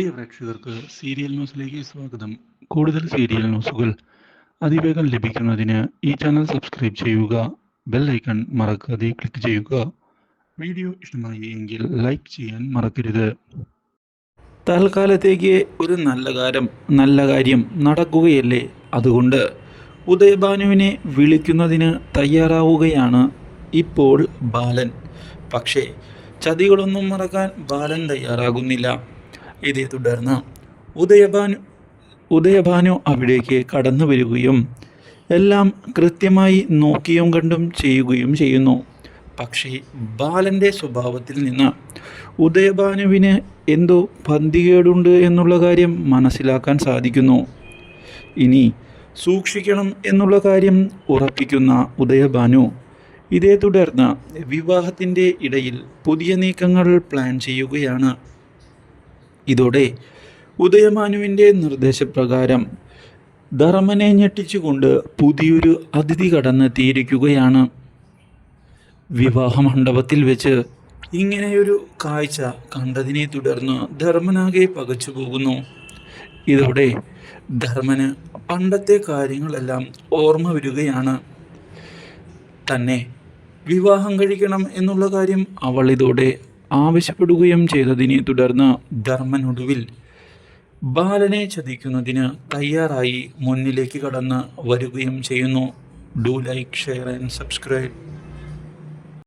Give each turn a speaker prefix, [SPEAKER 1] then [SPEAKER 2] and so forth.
[SPEAKER 1] പ്രിയ പ്രേക്ഷകർക്ക് സീരിയൽ ന്യൂസിലേക്ക് സ്വാഗതം. കൂടുതൽ സീരിയൽ ന്യൂസുകൾ അതിവേഗം ലഭിക്കുന്നതിന് ഈ ചാനൽ സബ്സ്ക്രൈബ് ചെയ്യുക ബെൽ ഐക്കൺ മറക്കാതെ ക്ലിക്ക് ചെയ്യുക. വീഡിയോ ഇഷ്ടമായി എങ്കിൽ ലൈക്ക് ചെയ്യാൻ മറക്കരുത്. തൽക്കാലത്തേക്ക് ഒരു നല്ല കാര്യം നല്ല കാര്യം നടക്കുകയല്ലേ? അതുകൊണ്ട് ഉദയഭാനുവിനെ വിളിക്കുന്നതിന് തയ്യാറാവുകയാണ് ഇപ്പോൾ ബാലൻ. പക്ഷേ ചതികളൊന്നും മറക്കാൻ ബാലൻ തയ്യാറാകുന്നില്ല. ഇതേ തുടർന്ന് ഉദയഭാനു ഉദയഭാനു അവിടേക്ക് കടന്നു വരികയും എല്ലാം കൃത്യമായി നോക്കിയും കണ്ടും ചെയ്യുകയും ചെയ്യുന്നു. പക്ഷേ ബാലന്റെ സ്വഭാവത്തിൽ നിന്ന് ഉദയഭാനുവിന് എന്തോ പന്തികേടുണ്ട് എന്നുള്ള കാര്യം മനസ്സിലാക്കാൻ സാധിക്കുന്നു. ഇനി സൂക്ഷിക്കണം എന്നുള്ള കാര്യം ഉറപ്പിക്കുന്ന ഉദയഭാനു ഇതേ തുടർന്ന് വിവാഹത്തിന്റെ ഇടയിൽ പുതിയ നീക്കങ്ങൾ പ്ലാൻ ചെയ്യുകയാണ്. ഇതോടെ ഉദയമാനുവിന്റെ നിർദ്ദേശപ്രകാരം ധർമ്മനെ ഞെട്ടിച്ചുകൊണ്ട് പുതിയൊരു അതിഥി കടന്നെത്തിയിരിക്കുകയാണ്. വിവാഹ മണ്ഡപത്തിൽ വെച്ച് ഇങ്ങനെയൊരു കാഴ്ച കണ്ടതിനെ തുടർന്ന് ധർമ്മനാകെ പകച്ചു പോകുന്നു. ഇതോടെ ധർമ്മന് പണ്ടത്തെ കാര്യങ്ങളെല്ലാം ഓർമ്മ വരികയാണ്. തന്നെ വിവാഹം കഴിക്കണം എന്നുള്ള കാര്യം അവൾ ഇതോടെ ആവശ്യപ്പെടുകയും ചെയ്തതിനെ തുടർന്ന് ധർമ്മനൊടുവിൽ ബാലനെ ചതിക്കുന്നതിന് തയ്യാറായി മുന്നിലേക്ക് കടന്ന് വരികയും ചെയ്യുന്നു. Do like share and subscribe